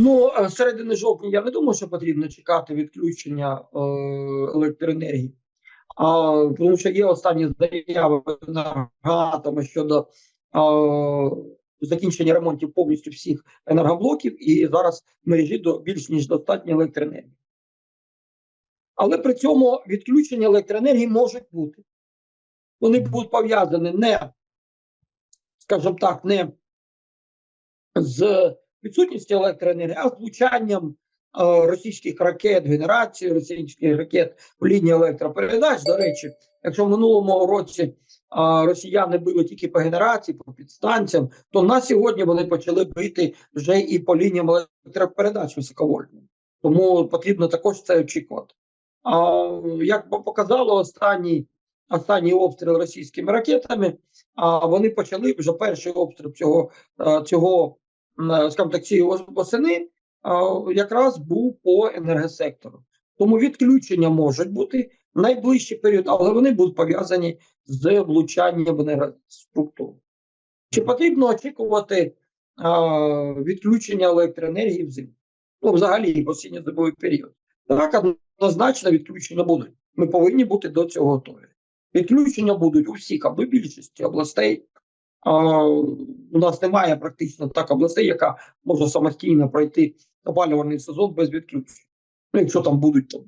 Ну, е, середини жовтня я не думаю, що потрібно чекати відключення е, електроенергії. А, тому що є останні заяви енергоатома щодо е, закінчення ремонтів повністю всіх енергоблоків, і зараз мережі до більш ніж достатньо електроенергії. Але при цьому відключення електроенергії можуть бути. Вони будуть пов'язані не, скажімо так, не з відсутністю електроенергії, а з влучанням е, російських ракет, генерації російських ракет в лінії електропередач. До речі, якщо в минулому році е, росіяни били тільки по генерації, по підстанціям, то на сьогодні вони почали бити вже і по лініям електропередач високовольтним. Тому потрібно також це очікувати. А як показало останній останній обстріл російськими ракетами, а вони почали вже перший обстріл цього е, цього скажімо так, цієї ос- восени якраз був по енергосектору. Тому відключення можуть бути в найближчий період, але вони будуть пов'язані з влучанням в енергоструктуру. Чи потрібно очікувати а, відключення електроенергії взимку? Ну, взагалі, осінньо-зимовий період. Так, однозначно відключення будуть. Ми повинні бути до цього готові. Відключення будуть у всіх або більшості областей. У нас немає практично так областей, яка може самостійно пройти опалювальний сезон без відключень. Ну, якщо там будуть там.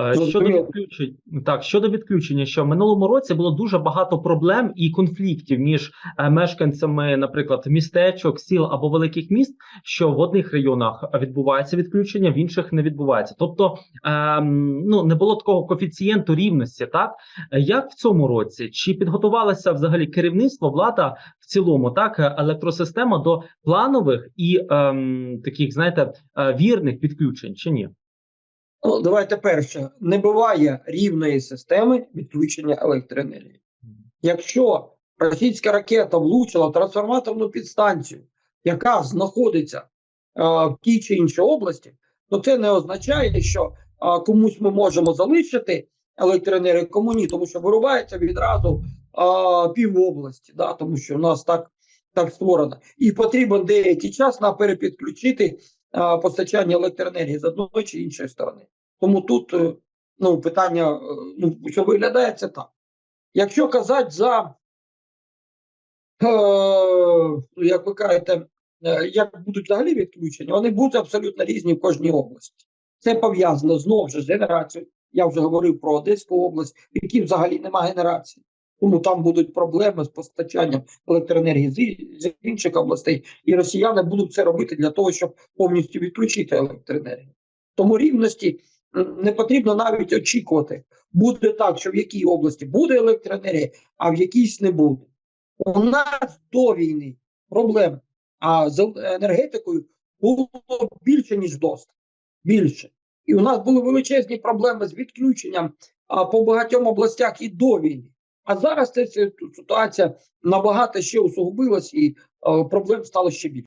Е, Щодо відключень, так, щодо відключення, що в минулому році було дуже багато проблем і конфліктів між е, мешканцями, наприклад, містечок, сіл або великих міст, що в одних районах відбувається відключення, в інших не відбувається. Тобто ем, ну не було такого коефіцієнту рівності. Так як в цьому році? Чи підготувалося взагалі керівництво, влада в цілому, так електросистема до планових і ем, таких, знаєте, е, вірних відключень чи ні? Ну, давайте перше, не буває рівної системи відключення електроенергії. Якщо російська ракета влучила трансформаторну підстанцію, яка знаходиться е, в тій чи іншій області, то це не означає, що е, комусь ми можемо залишити електроенергію, кому ні, тому що вирубається відразу е, пів області, да, тому що в нас так, так створено. І потрібен деякий час на перепідключити постачання електроенергії з одної чи іншої сторони. Тому тут е, ну, питання, е, ну, що виглядає це так. Якщо казати за, е, як ви кажете, як будуть взагалі відключення, вони будуть абсолютно різні в кожній області. Це пов'язано знову ж з генерацією. Я вже говорив про Одеську область, в якій взагалі немає генерації. Тому там будуть проблеми з постачанням електроенергії з, з інших областей, і росіяни будуть це робити для того, щоб повністю відключити електроенергію. Тому рівності не потрібно навіть очікувати. Буде так, що в якій області буде електроенергія, а в якійсь не буде. У нас до війни проблем а з енергетикою було більше, ніж доста. Більше. І у нас були величезні проблеми з відключенням а, по багатьом областях і до війни. А зараз ця ситуація набагато ще усугубилась і проблем стало ще більше.